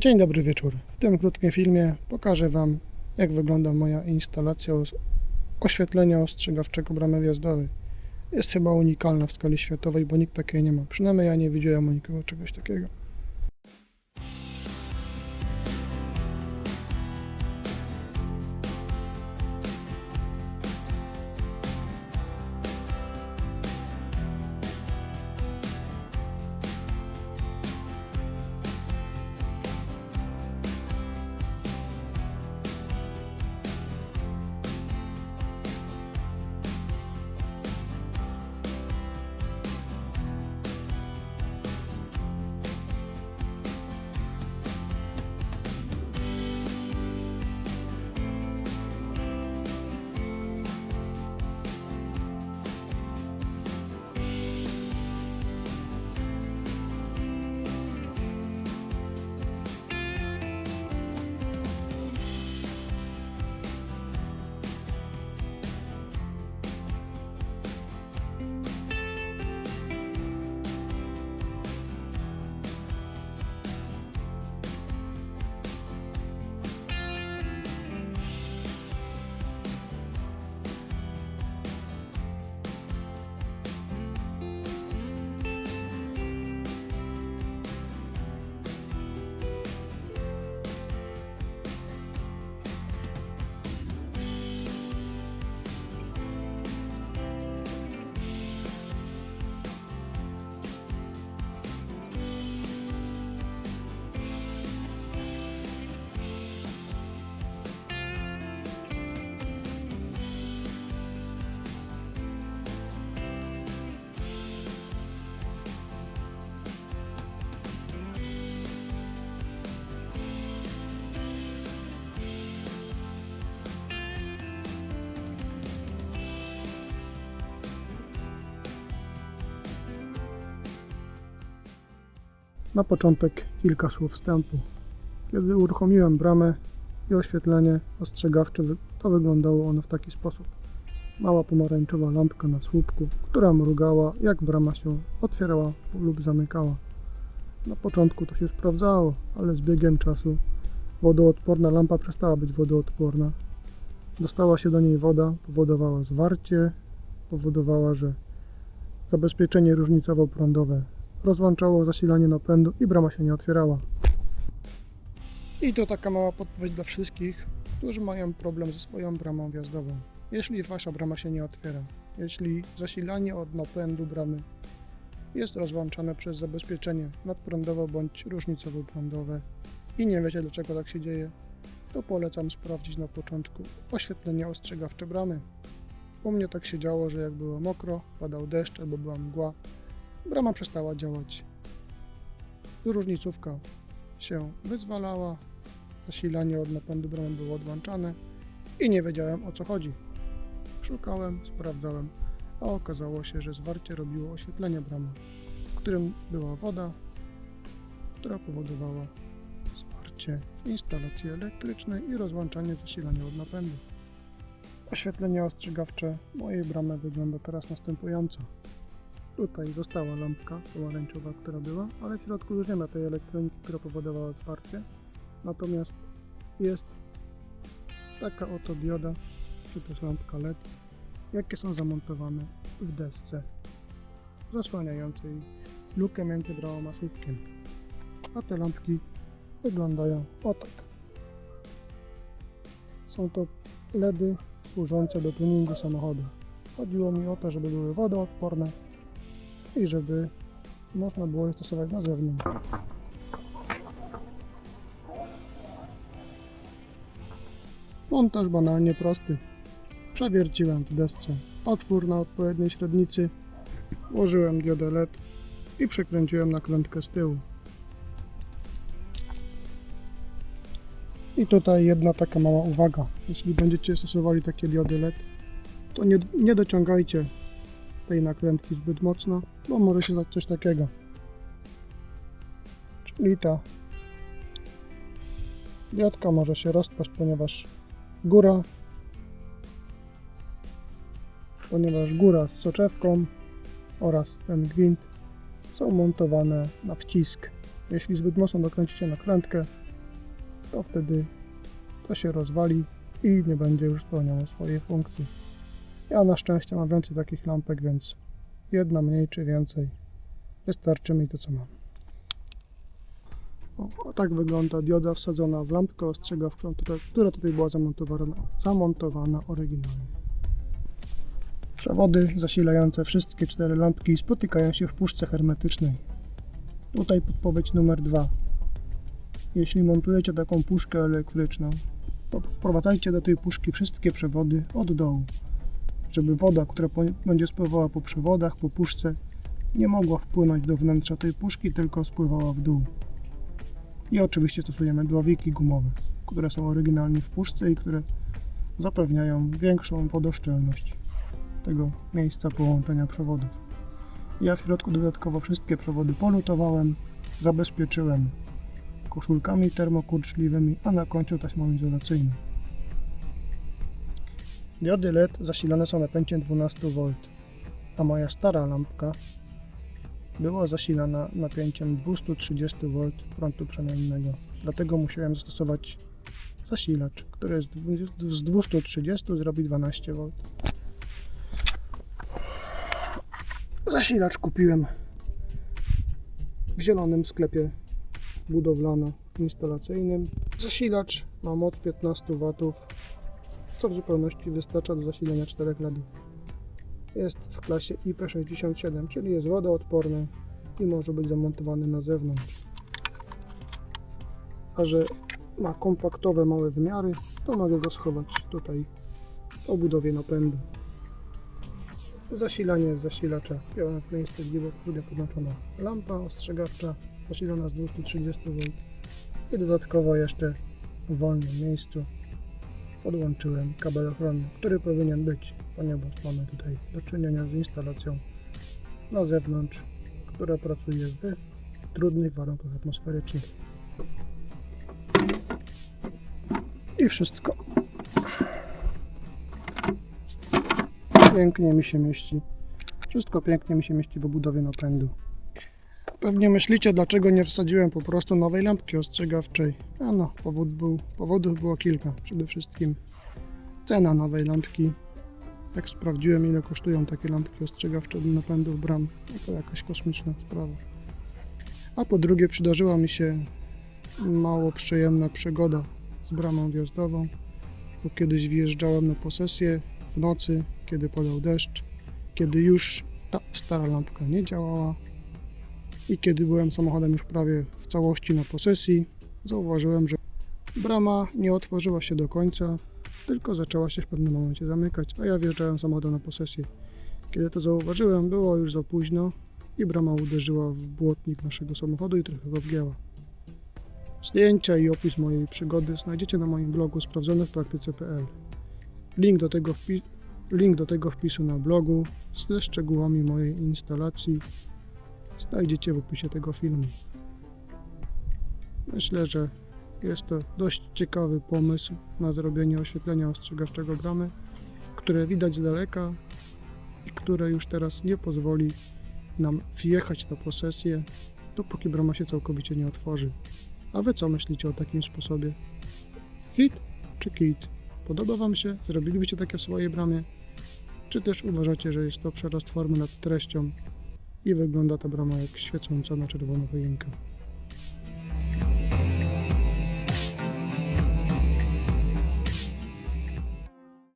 Dzień dobry wieczór. W tym krótkim filmie pokażę Wam, jak wygląda moja instalacja oświetlenia ostrzegawczego bramy wjazdowej. Jest chyba unikalna w skali światowej, bo nikt takiej nie ma. Przynajmniej ja nie widziałem nikogo czegoś takiego. Na początek kilka słów wstępu. Kiedy uruchomiłem bramę i oświetlenie ostrzegawcze, to wyglądało ono w taki sposób. Mała pomarańczowa lampka na słupku, która mrugała, jak brama się otwierała lub zamykała. Na początku to się sprawdzało, ale z biegiem czasu wodoodporna lampa przestała być wodoodporna. Dostała się do niej woda, powodowała zwarcie, powodowała, że zabezpieczenie różnicowo-prądowe rozłączało zasilanie napędu i brama się nie otwierała. I to taka mała podpowiedź dla wszystkich, którzy mają problem ze swoją bramą wjazdową. Jeśli wasza brama się nie otwiera, jeśli zasilanie od napędu bramy jest rozłączane przez zabezpieczenie nadprądowe bądź różnicowo-prądowe i nie wiecie dlaczego tak się dzieje, to polecam sprawdzić na początku oświetlenie ostrzegawcze bramy. U mnie tak się działo, że jak było mokro, padał deszcz albo była mgła, brama przestała działać. Różnicówka się wyzwalała, zasilanie od napędu bramy było odłączane i nie wiedziałem o co chodzi. Szukałem, sprawdzałem, a okazało się, że zwarcie robiło oświetlenie bramy, w którym była woda, która powodowała zwarcie w instalacji elektrycznej i rozłączanie zasilania od napędu. Oświetlenie ostrzegawcze mojej bramy wygląda teraz następująco. Tutaj została lampka pomarańczowa, która była, ale w środku już nie ma tej elektroniki, która powodowała zwarcie. Natomiast jest taka oto dioda, czy też lampka LED, jakie są zamontowane w desce zasłaniającej lukę między bramą a słupkiem. A te lampki wyglądają o tak. Są to LEDy służące do tuningu samochodu. Chodziło mi o to, żeby były wodoodporne i żeby można było je stosować na zewnątrz. Montaż banalnie prosty. Przewierciłem w desce otwór na odpowiedniej średnicy, włożyłem diodę LED i przekręciłem nakrętkę z tyłu. I tutaj jedna taka mała uwaga. Jeśli będziecie stosowali takie diody LED, to nie, nie dociągajcie tej nakrętki zbyt mocno, bo może się stać coś takiego. Czyli ta diodka może się rozpaść, ponieważ góra ponieważ góra z soczewką oraz ten gwint są montowane na wcisk. Jeśli zbyt mocno dokręcicie nakrętkę, to wtedy to się rozwali i nie będzie już spełniało swojej funkcji. Ja na szczęście mam więcej takich lampek, więc jedna mniej czy więcej wystarczy mi to co mam. O, tak wygląda dioda wsadzona w lampkę ostrzegawczą, która, która tutaj była zamontowana, zamontowana oryginalnie. Przewody zasilające wszystkie cztery lampki spotykają się w puszce hermetycznej. Tutaj podpowiedź numer dwa. Jeśli montujecie taką puszkę elektryczną, to wprowadzajcie do tej puszki wszystkie przewody od dołu, żeby woda, która będzie spływała po przewodach, po puszce, nie mogła wpłynąć do wnętrza tej puszki, tylko spływała w dół. I oczywiście stosujemy dławiki gumowe, które są oryginalnie w puszce i które zapewniają większą wodoszczelność tego miejsca połączenia przewodów. Ja w środku dodatkowo wszystkie przewody polutowałem, zabezpieczyłem koszulkami termokurczliwymi, a na końcu taśmą izolacyjną. Diody LED zasilane są napięciem 12V, a moja stara lampka była zasilana napięciem 230V prądu przemiennego. Dlatego musiałem zastosować zasilacz, który z dwu- z 230 zrobi 12V. Zasilacz kupiłem w zielonym sklepie budowlano-instalacyjnym. Zasilacz ma moc 15 W, co w zupełności wystarcza do zasilania 4 LEDów. Jest w klasie IP67, czyli jest wodoodporny i może być zamontowany na zewnątrz. A że ma kompaktowe, małe wymiary, to mogę go schować tutaj w obudowie napędu. Zasilanie zasilacza w miejsce, gdzie poprzednio podłączona lampa ostrzegawcza zasilana z 230V i dodatkowo jeszcze w wolnym miejscu podłączyłem kabel ochronny, który powinien być, ponieważ mamy tutaj do czynienia z instalacją na zewnątrz, która pracuje w trudnych warunkach atmosferycznych. I wszystko. Pięknie mi się mieści. Wszystko pięknie mi się mieści w obudowie napędu. Pewnie myślicie, dlaczego nie wsadziłem po prostu nowej lampki ostrzegawczej. A no, powód był, powodów było kilka. Przede wszystkim cena nowej lampki. Jak sprawdziłem, ile kosztują takie lampki ostrzegawcze do napędów bram, no to jakaś kosmiczna sprawa. A po drugie, przydarzyła mi się mało przyjemna przygoda z bramą wjazdową, bo kiedyś wjeżdżałem na posesję w nocy, kiedy padał deszcz, kiedy już ta stara lampka nie działała i kiedy byłem samochodem już prawie w całości na posesji, zauważyłem, że brama nie otworzyła się do końca, tylko zaczęła się w pewnym momencie zamykać, a ja wjeżdżałem samochodem na posesję. Kiedy to zauważyłem, było już za późno i brama uderzyła w błotnik naszego samochodu i trochę go wgięła. Zdjęcia i opis mojej przygody znajdziecie na moim blogu sprawdzone w praktyce.pl. Link do tego, link do tego wpisu na blogu ze szczegółami mojej instalacji znajdziecie w opisie tego filmu. Myślę, że jest to dość ciekawy pomysł na zrobienie oświetlenia ostrzegawczego bramy, które widać z daleka i które już teraz nie pozwoli nam wjechać na posesję, dopóki brama się całkowicie nie otworzy. A wy co myślicie o takim sposobie? Hit czy kit? Podoba wam się? Zrobilibyście takie w swojej bramie? Czy też uważacie, że jest to przerost formy nad treścią i wygląda ta brama jak świecąca na czerwono choinka?